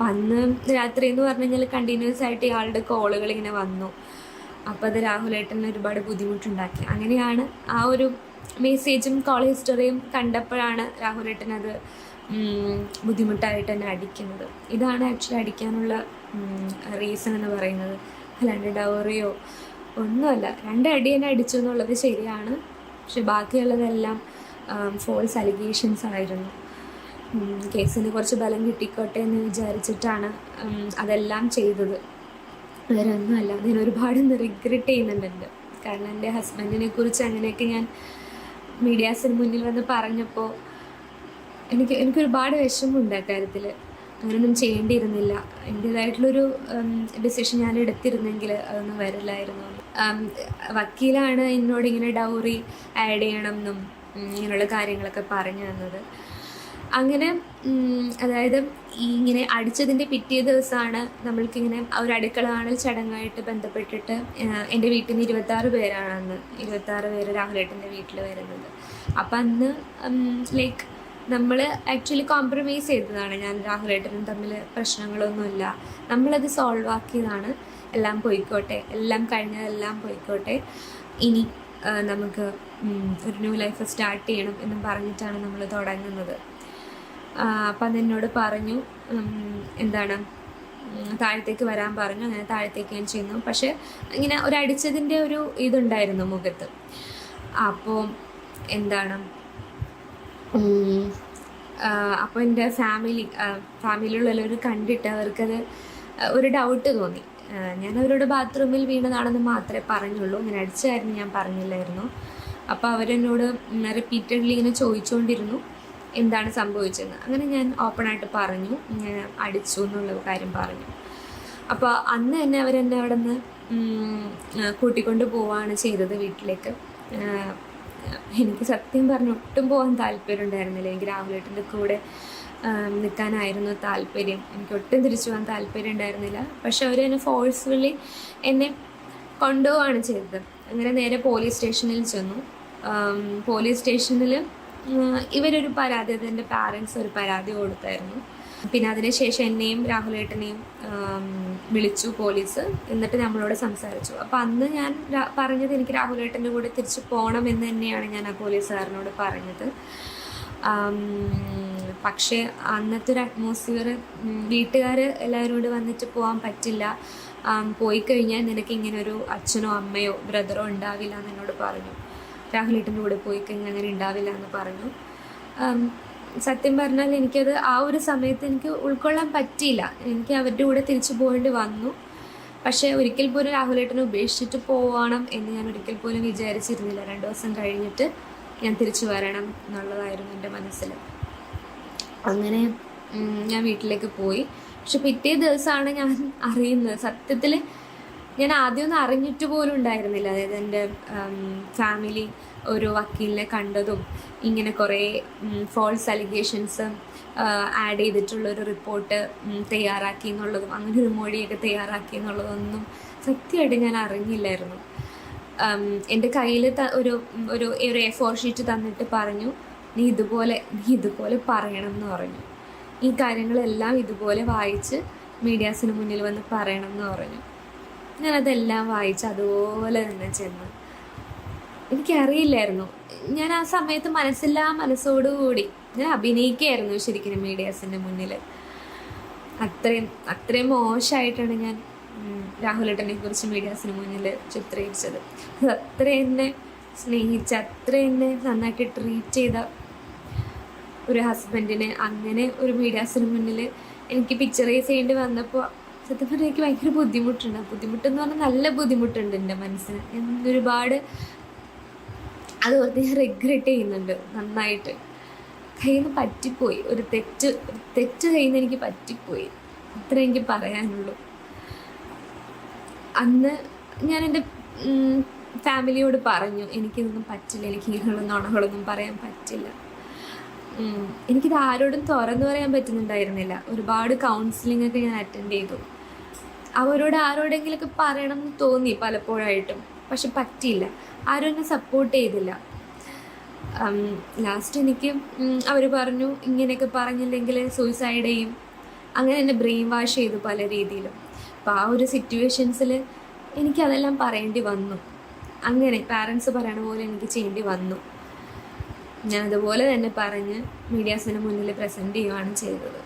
അപ്പം അന്ന് രാത്രി എന്ന് പറഞ്ഞു കഴിഞ്ഞാൽ കണ്ടിന്യൂസ് ആയിട്ട് ഇയാളുടെ കോളുകൾ ഇങ്ങനെ വന്നു. അപ്പോൾ അത് രാഹുലേട്ടന് ഒരുപാട് ബുദ്ധിമുട്ടുണ്ടാക്കി. അങ്ങനെയാണ് ആ ഒരു മെസ്സേജും കോൾ ഹിസ്റ്ററിയും കണ്ടപ്പോഴാണ് രാഹുലേട്ടൻ അത് ബുദ്ധിമുട്ടായിട്ട് തന്നെ അടിക്കുന്നത്. ഇതാണ് ആക്ച്വലി അടിക്കാനുള്ള റീസൺ എന്ന് പറയുന്നത്. അല്ലാണ്ട് ഡവറിയോ ഒന്നുമല്ല. രണ്ടടി തന്നെ അടിച്ചു എന്നുള്ളത് ശരിയാണ്. പക്ഷെ ബാക്കിയുള്ളതെല്ലാം ഫോൾസ് അലിഗേഷൻസ് ആയിരുന്നു. കേസിന് കുറച്ച് ബലം കിട്ടിക്കോട്ടെ എന്ന് വിചാരിച്ചിട്ടാണ് അതെല്ലാം ചെയ്തത്. വേറെ ഒന്നുമല്ല ഞാൻ ഒരുപാട് റിഗ്രറ്റ് ചെയ്യുന്നുണ്ട്. കാരണം എന്റെ ഹസ്ബൻഡിനെ കുറിച്ച് അങ്ങനെയൊക്കെ ഞാൻ മീഡിയാസിന് മുന്നിൽ വന്ന് പറഞ്ഞപ്പോൾ എനിക്ക് എനിക്ക് എനിക്കൊരുപാട് വിഷമമുണ്ട് അക്കാര്യത്തിൽ അങ്ങനെയൊന്നും ചെയ്യേണ്ടിയിരുന്നില്ല. എന്റേതായിട്ടുള്ളൊരു ഡിസിഷൻ ഞാൻ എടുത്തിരുന്നെങ്കിൽ അതൊന്നും വരില്ലായിരുന്നു. വക്കീലാണ് എന്നോട് ഇങ്ങനെ ഡൗറി ആഡ് ചെയ്യണം എന്നും ഇങ്ങനെയുള്ള കാര്യങ്ങളൊക്കെ പറഞ്ഞു തന്നത്. അങ്ങനെ അതായത് ഈ ഇങ്ങനെ അടിച്ചതിന്റെ പിറ്റേ ദിവസമാണ് നമ്മൾക്കിങ്ങനെ ഒരു അടുക്കള കാണൽ ചടങ്ങായിട്ട് ബന്ധപ്പെട്ടിട്ട് എന്റെ വീട്ടിൽ നിന്ന് ഇരുപത്താറ് പേരാണ് അന്ന്. ഇരുപത്താറ് പേര് രാഹുലേട്ടന്റെ വീട്ടിൽ വരുന്നത്. അപ്പം അന്ന് ലൈക്ക് നമ്മൾ ആക്ച്വലി കോംപ്രമൈസ് ചെയ്തതാണ്. ഞാൻ രാഹുലേട്ടനും തമ്മിൽ പ്രശ്നങ്ങളൊന്നുമില്ല. നമ്മളത് സോൾവ് ആക്കിയതാണ്. എല്ലാം പോയിക്കോട്ടെ. എല്ലാം കഴിഞ്ഞതെല്ലാം പോയിക്കോട്ടെ. ഇനി നമുക്ക് ഒരു ന്യൂ ലൈഫ് സ്റ്റാർട്ട് ചെയ്യണം എന്നും പറഞ്ഞിട്ടാണ് നമ്മൾ തുടങ്ങുന്നത്. അപ്പം അതെന്നോട് പറഞ്ഞു. എന്താണ്? താഴത്തേക്ക് വരാൻ പറഞ്ഞു. അങ്ങനെ താഴത്തേക്ക് ഞാൻ ചെന്നു. പക്ഷെ ഇങ്ങനെ ഒരു അടിച്ചതിന്റെ ഒരു ഇതുണ്ടായിരുന്നു മുഖത്ത്. അപ്പോൾ എന്താണ്? അപ്പോൾ എന്റെ ഫാമിലി ഫാമിലിയിലുള്ളവർ കണ്ടിട്ട് അവർക്കത് ഒരു ഡൗട്ട് തോന്നി. ഞാൻ അവരോട് ബാത്റൂമിൽ വീണതാണെന്ന് മാത്രമേ പറഞ്ഞുള്ളൂ. ഇങ്ങനെ അടിച്ചായിരുന്നു ഞാൻ പറഞ്ഞില്ലായിരുന്നു. അപ്പോൾ അവരെന്നോട് റിപ്പീറ്റഡ്ലി ഇങ്ങനെ ചോദിച്ചുകൊണ്ടിരുന്നു എന്താണ് സംഭവിച്ചതെന്ന് അങ്ങനെ ഞാൻ ഓപ്പണായിട്ട് പറഞ്ഞു. ഇങ്ങനെ അടിച്ചു എന്നുള്ള കാര്യം പറഞ്ഞു. അപ്പോൾ അന്ന് തന്നെ അവരെന്നെ അവിടെ നിന്ന് കൂട്ടിക്കൊണ്ട് പോവുകയാണ് ചെയ്തത് വീട്ടിലേക്ക്. എനിക്ക് സത്യം പറഞ്ഞ് ഒട്ടും പോകാൻ താല്പര്യം ഉണ്ടായിരുന്നില്ല. എനിക്ക് രാഹുലേട്ടന്റെ കൂടെ നിൽക്കാനായിരുന്നു താല്പര്യം. എനിക്ക് ഒട്ടും തിരിച്ചു പോകാൻ താല്പര്യം ഉണ്ടായിരുന്നില്ല. പക്ഷെ അവർ എന്നെ ഫോഴ്സ്ഫുള്ളി എന്നെ കൊണ്ടുപോവാണ് ചെയ്തത്. അങ്ങനെ നേരെ പോലീസ് സ്റ്റേഷനിൽ ചെന്നു. പോലീസ് സ്റ്റേഷനിൽ ഇവരൊരു പരാതി അതെന്റെ പാരൻസ് ഒരു പരാതി കൊടുത്തായിരുന്നു. പിന്നെ അതിനുശേഷം എന്നെയും രാഹുലേട്ടനെയും വിളിച്ചു പോലീസ്. എന്നിട്ട് നമ്മളോട് സംസാരിച്ചു. അപ്പം അന്ന് ഞാൻ പറഞ്ഞത് എനിക്ക് രാഹുലേട്ടന്റെ കൂടെ തിരിച്ചു പോകണം എന്ന് തന്നെയാണ് ഞാൻ ആ പോലീസുകാരനോട് പറഞ്ഞത്. പക്ഷേ അന്നത്തെ ഒരു അറ്റ്മോസ്ഫിയർ വീട്ടുകാർ എല്ലാവരും വന്നിട്ട് പോകാൻ പറ്റില്ല. പോയി കഴിഞ്ഞാൽ നിനക്ക് ഇങ്ങനെ ഒരു അച്ഛനോ അമ്മയോ ബ്രദറോ ഉണ്ടാവില്ല എന്ന് എന്നോട് പറഞ്ഞു. രാഹുലേട്ടന്റെ കൂടെ പോയി കഴിഞ്ഞാൽ അങ്ങനെ ഉണ്ടാവില്ല എന്ന് പറഞ്ഞു. സത്യം പറഞ്ഞാൽ എനിക്കത് ആ ഒരു സമയത്ത് എനിക്ക് ഉൾക്കൊള്ളാൻ പറ്റിയില്ല. എനിക്ക് അവരുടെ കൂടെ തിരിച്ചു പോകേണ്ടി വന്നു. പക്ഷേ ഒരിക്കൽ പോലും രാഹുലേട്ടനെ ഉപേക്ഷിച്ചിട്ട് പോവണം എന്ന് ഞാൻ ഒരിക്കൽ പോലും വിചാരിച്ചിരുന്നില്ല. രണ്ട് ദിവസം കഴിഞ്ഞിട്ട് ഞാൻ തിരിച്ചു വരണം എന്നുള്ളതായിരുന്നു എന്റെ മനസ്സിൽ. അങ്ങനെ ഞാൻ വീട്ടിലേക്ക് പോയി. പക്ഷെ പിറ്റേ ദിവസമാണ് ഞാൻ അറിയുന്നത്. സത്യത്തിൽ ഞാൻ ആദ്യമൊന്നും അറിഞ്ഞിട്ട് പോലും ഉണ്ടായിരുന്നില്ല. അതായത് എന്റെ ഫാമിലി ഒരു വക്കീലിനെ കണ്ടതും ഇങ്ങനെ കുറേ ഫോൾസ് അലിഗേഷൻസ് ആഡ് ചെയ്തിട്ടുള്ള ഒരു റിപ്പോർട്ട് തയ്യാറാക്കി എന്നുള്ളതും അങ്ങനെ ഒരു മൊഴിയൊക്കെ തയ്യാറാക്കി എന്നുള്ളതൊന്നും സത്യമായിട്ട് ഞാൻ അറിഞ്ഞില്ലായിരുന്നു. എന്റെ കയ്യിൽ ഒരു ഒരു ഒരു എ ഫോർ ഷീറ്റ് തന്നിട്ട് പറഞ്ഞു നീ ഇതുപോലെ നീ ഇതുപോലെ പറയണം എന്ന് പറഞ്ഞു. ഈ കാര്യങ്ങളെല്ലാം ഇതുപോലെ വായിച്ച് മീഡിയാസിന് മുന്നിൽ വന്ന് പറയണം എന്ന് പറഞ്ഞു. ഞാനതെല്ലാം വായിച്ച് അതുപോലെ തന്നെ ചെന്നു. എനിക്കറിയില്ലായിരുന്നു. ഞാൻ ആ സമയത്ത് മനസ്സില്ലാ മനസ്സോടുകൂടി ഞാൻ അഭിനയിക്കുകയായിരുന്നു ശരിക്കും മീഡിയാസിന്റെ മുന്നിൽ അത്രയും അത്രയും മോശമായിട്ടാണ് ഞാൻ രാഹുലേട്ടനെ കുറിച്ച് മീഡിയാസിന് മുന്നിൽ ചിത്രീകരിച്ചത്. അത് അത്ര എന്നെ സ്നേഹിച്ച അത്ര എന്നെ നന്നായിട്ട് ട്രീറ്റ് ചെയ്ത ഒരു ഹസ്ബൻഡിനെ അങ്ങനെ ഒരു മീഡിയാസിന് മുന്നിൽ എനിക്ക് പിക്ചറൈസ് ചെയ്യേണ്ടി വന്നപ്പോൾ സത്യം പറഞ്ഞാൽ എനിക്ക് ഭയങ്കര ബുദ്ധിമുട്ടുണ്ട്. ബുദ്ധിമുട്ടെന്ന് പറഞ്ഞാൽ നല്ല ബുദ്ധിമുട്ടുണ്ട് എന്റെ മനസ്സിന്. എന്നൊരുപാട് അത് ഓർത്ത് ഞാൻ റിഗ്രറ്റ് ചെയ്യുന്നുണ്ട് നന്നായിട്ട്. കയ്യിൽ നിന്ന് പറ്റിപ്പോയി. ഒരു തെറ്റ് തെറ്റ് കയ്യിൽ നിന്ന് എനിക്ക് പറ്റിപ്പോയി. അത്ര എനിക്ക് പറയാനുള്ളൂ. അന്ന് ഞാൻ എന്റെ ഫാമിലിയോട് പറഞ്ഞു എനിക്കിതൊന്നും പറ്റില്ല. എനിക്ക് ഇങ്ങനെയുള്ള നുണകളൊന്നും പറയാൻ പറ്റില്ല. എനിക്കിത് ആരോടും തുറന്നു പറയാൻ പറ്റുന്നുണ്ടായിരുന്നില്ല. ഒരുപാട് കൗൺസിലിംഗ് ഒക്കെ ഞാൻ അറ്റൻഡ് ചെയ്തു. അവരോട് ആരോടെങ്കിലൊക്കെ പറയണം എന്ന് തോന്നി പലപ്പോഴായിട്ടും. പക്ഷെ പറ്റിയില്ല. ആരും എന്നെ സപ്പോർട്ട് ചെയ്തില്ല. ലാസ്റ്റ് എനിക്ക് അവർ പറഞ്ഞു ഇങ്ങനെയൊക്കെ പറഞ്ഞില്ലെങ്കിൽ സൂയിസൈഡ് ചെയ്യും. അങ്ങനെ എന്നെ ബ്രെയിൻ വാഷ് ചെയ്തു പല രീതിയിലും. അപ്പോൾ ആ ഒരു സിറ്റുവേഷൻസിൽ എനിക്കതെല്ലാം പറയേണ്ടി വന്നു. അങ്ങനെ പാരൻസ് പറയണ പോലെ എനിക്ക് ചെയ്യേണ്ടി വന്നു. ഞാൻ അതുപോലെ തന്നെ പറഞ്ഞ് മീഡിയാസിന് മുന്നിൽ പ്രസന്റ് ചെയ്യുകയാണ് ചെയ്തത്.